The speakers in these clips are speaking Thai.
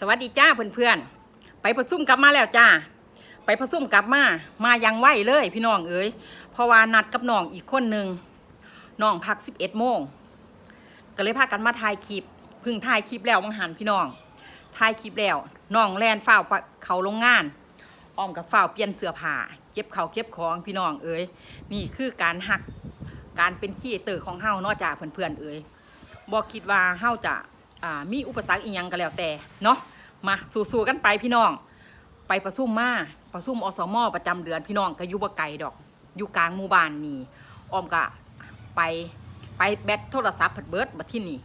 สวัสดีจ้าเพื่อนๆ ไปประชุมกลับมาแล้วจ้า ไปประชุมกลับมา มายังไหวเลยพี่น้องเอ๋ยเพราะว่านัดกับน้องอีกคนหนึ่งน้องพัก11โมงก็เลยพากันมาถ่ายคลิปพึ่งถ่ายคลิปแล้วมังหันพี่น้องถ่ายคลิปแล้วน้องแลนฝ้าเขาโรงงานอ้อมกับฝ้าเปลี่ยนเสื้อผ้าเก็บเขาเก็บของพี่น้องเอ๋ยนี่คือการหักการเป็นขี้เตอร์ของเฮาเนอกจากเพื่อนๆเอ๋ยบอกคิดว่าเฮาจะ มีอุปสรรคอีหยังก็แล้วแต่เนาะมาสู้ๆกันไปพี่น้อง ไปประซุ่มมาประซุ่มอสมประจำเดือนพี่น้องก็อยู่บ่ไกลดอกอยู่กลางหมู่บ้านนี่ออมก็ไปไปแบตโทรศัพท์เพิดเบิดบัดที่นี่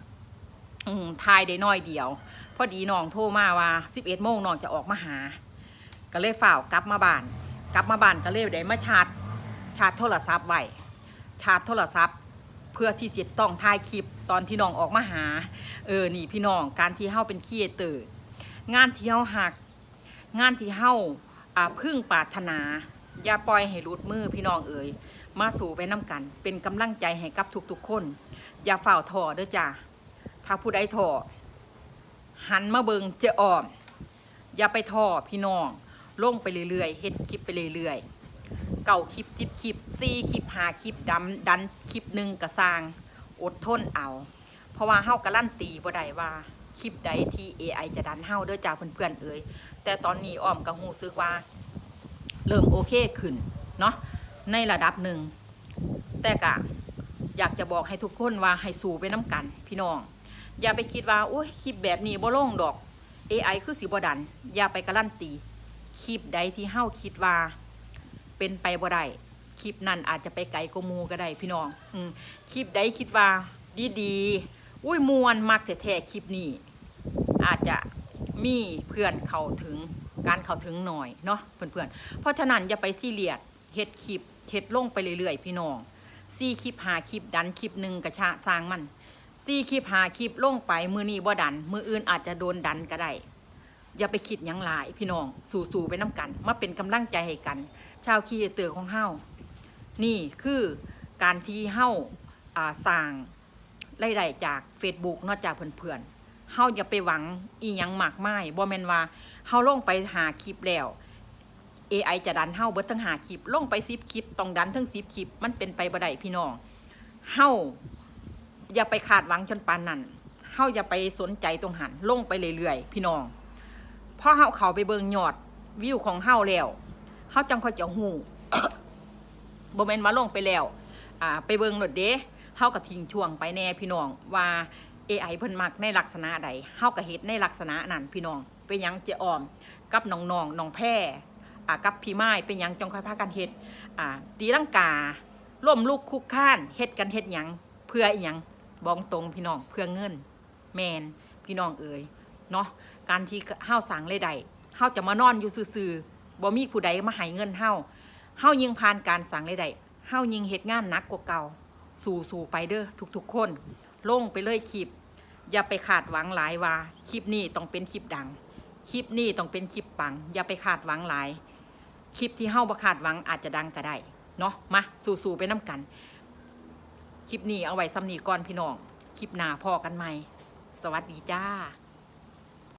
อืมทายได้น้อยเดียว พอดีน้องโทรมาว่า11โมงน้องจะออกมาหา ก็เลยฝ่าวกลับมาบ้าน กลับมาบ้านก็เลยได้มาชาร์จชาร์จโทรศัพท์ไว้ชาร์จโทรศัพท์ พื่อที่จะต้องถ่ายคลิปตอนที่น้องออกมาหา เออนี่พี่น้องการที่เฮาเป็นครีเอเตอร์งานที่เฮาหัก งานที่เฮาอ่าพึ่งปรารถนา อย่าปล่อยให้รุดมือพี่น้องเอ๋ยมาสู่ไปน้ำกัน เป็นกำลังใจให้กับทุกๆคน อย่าฝ่าถ่อเด้อจ้าถ้าผู้ใดถ่อหันมาเบิงเจออมอย่าไปท่อพี่น้องลงไปเรื่อยๆเฮ็ดคลิปไปเรื่อยๆ เก่าคลิปสิบคลิปสี่คลิปหาคลิปดำดันคลิปหนึ่งกระสร้างอดทนเอา เพราะว่าเฮาการันตีบ่ได้ว่าคลิปใดที่ AI จะดันเฮาเด้อจ้าเพื่อนๆเอ่ยแต่ตอนนี้อ้อมก็ฮู้สึกว่า เริ่มโอเคขึ้นเนาะในระดับหนึ่ง แต่กะอยากจะบอกให้ทุกคนว่าให้สู้ไปน้ำกันพี่น้อง อย่าไปคิดว่าโอ้ยคลิปแบบนี้บ่ลงดอก AI คือสิบ่ดัน อย่าไปการันตี คลิปใดที่เฮาคิดว่า เป็นไปบ่ได้คลิปนั้นอาจจะไปไกลกว่าหมูก็ได้พี่น้อง อืมคลิปใดคิดว่าดีดีอุ้ยมวนมักแท้ๆคลิปนี้ อาจจะมีเพื่อนเข้าถึงการเข้าถึงหน่อยเนาะเพื่อนๆ เพราะฉะนั้นอย่าไปซีเรียสเฮ็ดคลิปเฮ็ดลงไปเรื่อยๆ พี่น้องซี่คลิปหาคลิปดันคลิปหนึ่งกระชะสร้างมันซี่คลิปหาคลิปลงไปมือนี้บ่ดัน มืออื่นอาจจะโดนดันก็ได้อย่าไปคิดยังหลายพี่น้อง สู่ๆไปน้ำกัน มาเป็นกำลังใจให้กัน ชาวคีเตอร์ของเฮานี่คือการที่เฮาอ่าสร้างรายได้จาก Facebook นอกจากเพื่อนๆเฮาอย่าไปหวังอีหยังมากมายบ่แม่นว่าเฮาลงไปหาคลิปแล้ว AI จะดันเฮาเบิดทั้งหาคลิปลงไป10คลิปต้องดันทั้ง10คลิปมันเป็นไปบ่ได้พี่น้องเฮาอย่าไปคาดหวังจนปานนั้นเฮาอย่าไปสนใจตรงหันลงไปเรื่อยๆพี่น้องพอเฮาเข้าไปเบิ่งยอดวิวของเฮาแล้ว เฮาจังค่อยจะฮู้บ่แม่นว่าลงไปแล้ว อ่า ไปเบิ่งโลดเด้เฮาก็ทิ้งช่วงไปแน่พี่น้องว่า AI เพิ่นมักในลักษณะใดเฮาก็เฮ็ดในลักษณะนั้นพี่น้องเป็นยังเจออม กับน้องๆน้องแพ่อ่ากับพี่ไม้เป็นยังจงค่อยพากันเฮ็ดอ่าตีลังกาล่วมลูกคุกค้านเฮ็ดกันเฮ็ดหยังเพื่ออีหยังบอกตรงพี่น้องเพื่อเงิน แมนพี่น้องเอ๋ยเนาะการที่เฮาสั่งเลยใดเฮาจะมานอนอยู่ซื่อๆ บ่มีผู้ใดมาให้เงินเฮาเฮายิงผ่านการสั่งเลยใดเฮายิงเฮ็ดงานนักกว่าเก่า สู่สู่ไปเด้อทุกๆคนลงไปเลยคลิป อย่าไปคาดหวังหลายว่าคลิปนี้ต้องเป็นคลิปดัง คลิปนี้ต้องเป็นคลิปปัง อย่าไปคาดหวังหลาย คลิปที่เฮาบ่คาดหวังอาจจะดังก็ได้เนาะมาสู่ๆไปน้ำกัน คลิปนี้เอาไว้ซ้ำนี้ก่อนพี่น้อง คลิปหน้าพอกันใหม่ สวัสดีจ้า